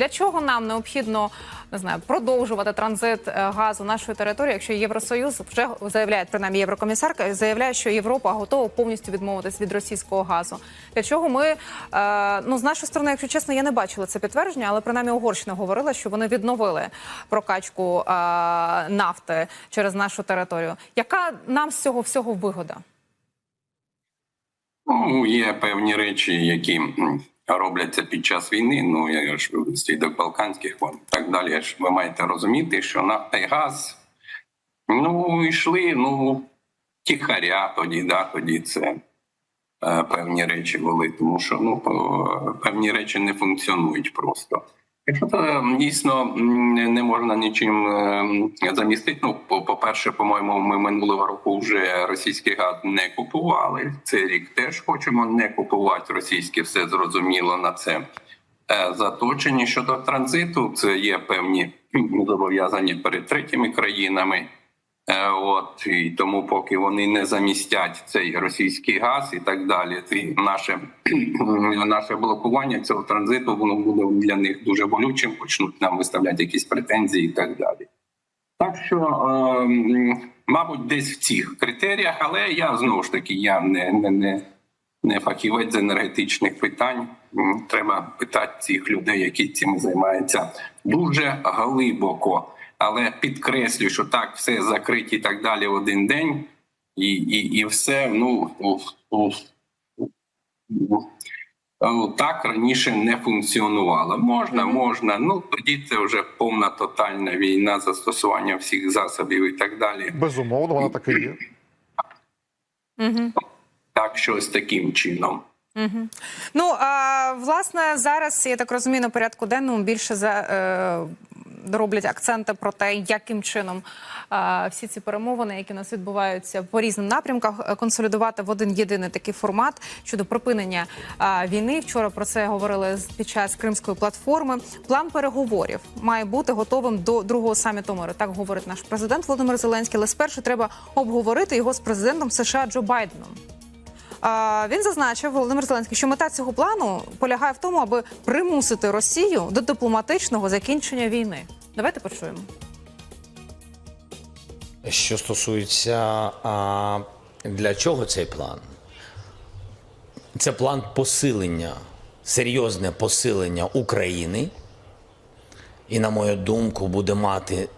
для чого нам необхідно не знаю продовжувати транзит е, газу нашої території, якщо Євросоюз вже заявляє, принаймні єврокомісарка заявляє, що Європа готова повністю відмовитись від російського газу. Для чого ми е, ну з нашої сторони, якщо чесно, я не бачила це підтвердження, але принаймні Угорщина говорила, що вони відновили прокачку е, нафти через нашу територію. Яка нам з цього всього вигода? Ну, є певні речі, які робляться під час війни. Ну я ж слідок Балканських вон так далі. ж Ви маєте розуміти, що нафта і газ ну йшли ну тихаря тоді, да, тоді це е, певні речі були, тому що ну певні речі не функціонують просто. Е, дійсно не можна нічим е, замістити. Ну, по- по-перше, по-моєму, ми минулого року вже російський газ не купували. Цей рік теж хочемо не купувати російське, все зрозуміло на це е, заточені. Щодо транзиту, це є певні зобов'язання перед третіми країнами. Е, От і тому, поки вони не замістять цей російський газ і так далі, і наше наше блокування цього транзиту воно буде для них дуже болючим. Почнуть нам виставляти якісь претензії і так далі. Так що, е, мабуть, десь в цих критеріях, але я знову ж таки я не, не, не, не фахівець з енергетичних питань. Треба питати цих людей, які цим займаються дуже глибоко. Але підкреслюю, що так все закриті і так далі в один день, і, і, і все ну. Е, так раніше не функціонувало. Можна, можна. Ну тоді це вже повна тотальна війна, застосування всіх засобів і так далі. Безумовно, вона так і є. Угу. Так, щось таким чином. Угу. Ну а власне зараз я так розумію, на порядку денному більше за е, роблять акценти про те, яким чином всі ці перемовини, які у нас відбуваються по різним напрямках, е, консолідувати в один єдиний такий формат щодо припинення війни. Вчора про це говорили під час кримської платформи. План переговорів має бути готовим до другого саміту миру. Так говорить наш президент Володимир Зеленський. Але спершу треба обговорити його з президентом США Джо Байденом. Він зазначив Володимир Зеленський, що мета цього плану полягає в тому, аби примусити Росію до дипломатичного закінчення війни. Давайте почуємо. Що стосується а, для чого цей план? Це план посилення, серйозне посилення України. І, на мою думку, буде мати,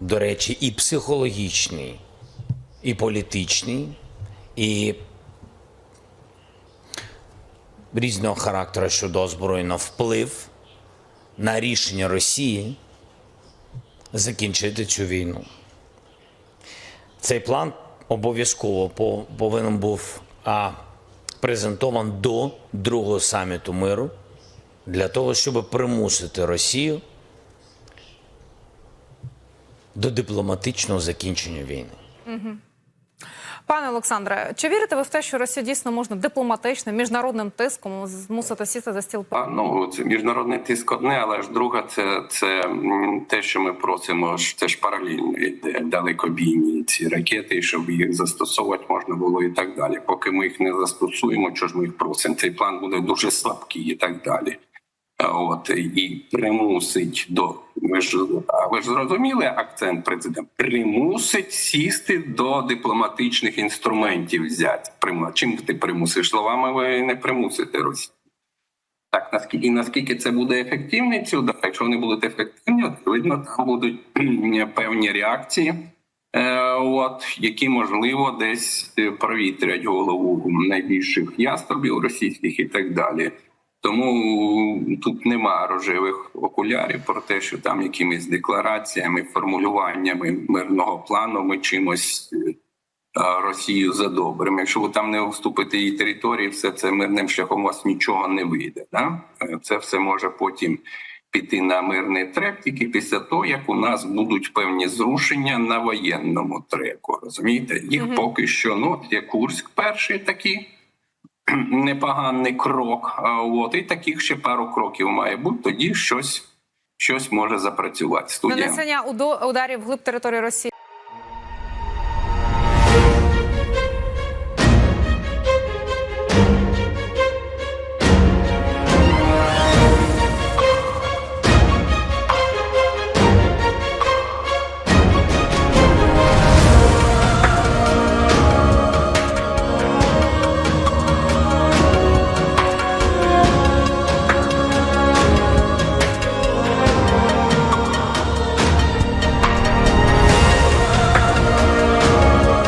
до речі, і психологічний, і політичний, і різного характеру щодо озброєння вплив на рішення Росії закінчити цю війну. Цей план обов'язково повинен був а, презентован до другого саміту миру для того, щоб примусити Росію до дипломатичного закінчення війни. Пане Олександре, чи вірите ви в те, що Росію дійсно можна дипломатичним міжнародним тиском змусити сісти за стіл? А, ну це міжнародний тиск одне, але ж друга це, це те, що ми просимо. Це ж паралельно йде далекобійні ці ракети, щоб їх застосовувати можна було і так далі. Поки ми їх не застосуємо, що ж ми їх просимо? Цей план буде дуже слабкий і так далі. А От і примусить до ви ж ви ж зрозуміли акцент президента? Примусить сісти до дипломатичних інструментів. Взяти Приму- Чим ти примусиш словами? Ви не примусите Росію. Так, наскільки і наскільки це буде ефективний ці удари, якщо вони будуть ефективні, очевидно, там будуть певні реакції, е, от, які можливо десь е, провітрять голову найбільших яструбів російських і так далі. Тому тут нема рожевих окулярів про те, що там якимись деклараціями, формулюваннями мирного плану ми чимось е, Росію за добрим. Якщо ви там не вступите її території, все це мирним шляхом у вас нічого не вийде. Да? Е, Це все може потім піти на мирний трек тільки після того, як у нас будуть певні зрушення на воєнному треку. Розумієте? Їх поки що ну є Курськ перший такий. Непоганий крок, от і таких ще пару кроків має бути. Тоді щось, щось може запрацювати. Студія. Нанесення ударів глиб території Росії.